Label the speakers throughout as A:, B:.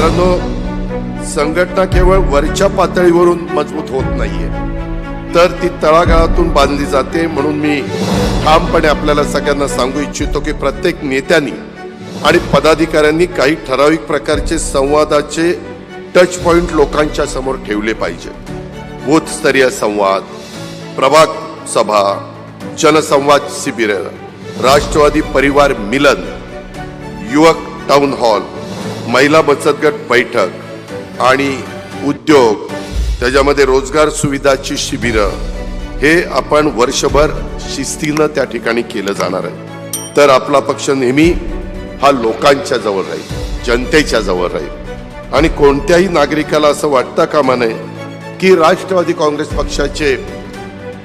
A: मित्रांनो संघटना केवळ वरच्या पातळीवरून मजबूत होत नाहीये. तर ती तळागाळातून बांधली जाते म्हणून मी ठामपणे आपल्याला सगळ्यांना सांगू इच्छितो की प्रत्येक नेत्यांनी आणि पदाधिकाऱ्यांनी काही ठराविक प्रकारचे संवादाचे टच पॉइंट लोकांच्या समोर ठेवले पाहिजे. बूथस्तरीय संवाद प्रभाग सभा जनसंवाद शिबिर राष्ट्रवादी परिवार मिलन युवक टाउन हॉल महिला बचत गट बैठक आणि उद्योग त्याच्यामध्ये रोजगार सुविधाची शिबिरं हे आपण वर्षभर शिस्तीनं त्या ठिकाणी केलं जाणार आहे. तर आपला पक्ष नेहमी हा लोकांच्या जवळ राहील जनतेच्या जवळ राहील. आणि कोणत्याही नागरिकाला असं वाटतं कामा नये की राष्ट्रवादी काँग्रेस पक्षाचे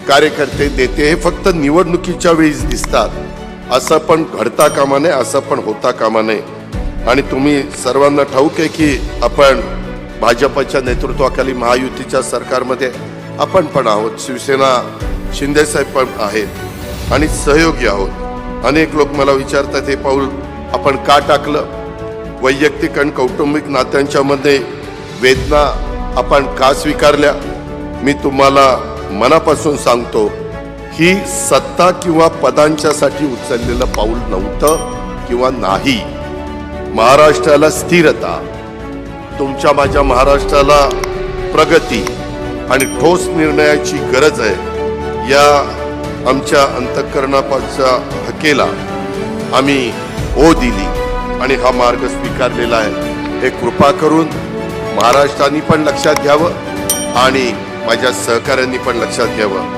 A: कार्यकर्ते नेते हे फक्त निवडणुकीच्या वेळीच दिसतात. असं पण घडता कामा नये असं पण होता कामा नये. आणि तुम्ही सर्वांना ठाऊक आहे की आपण भाजपच्या नेतृत्वाखाली महायुतीच्या सरकारमध्ये आपण पण आहोत. शिवसेना शिंदेसाहेब पण आहेत आणि सहयोगी आहोत. अनेक लोक मला विचारतात हे पाऊल आपण का टाकलं? वैयक्तिक आणि कौटुंबिक नात्यांच्यामध्ये वेदना आपण का स्वीकारल्या? मी तुम्हाला मनापासून सांगतो ही सत्ता किंवा पदांच्यासाठी उचललेलं पाऊल नव्हतं किंवा नाही. महाराष्ट्राला स्थिरता तुमच्या माझ्या महाराष्ट्राला प्रगती आणि ठोस निर्णयाची गरज आहे या आमच्या अंतःकरणापाच्या हकेला आम्ही ओ दिली आणि हा मार्ग स्वीकारलेला आहे. हे कृपा करून महाराष्ट्राने पण लक्षात घ्यावं आणि माझ्या सहकाऱ्यांनी पण लक्षात घ्यावं.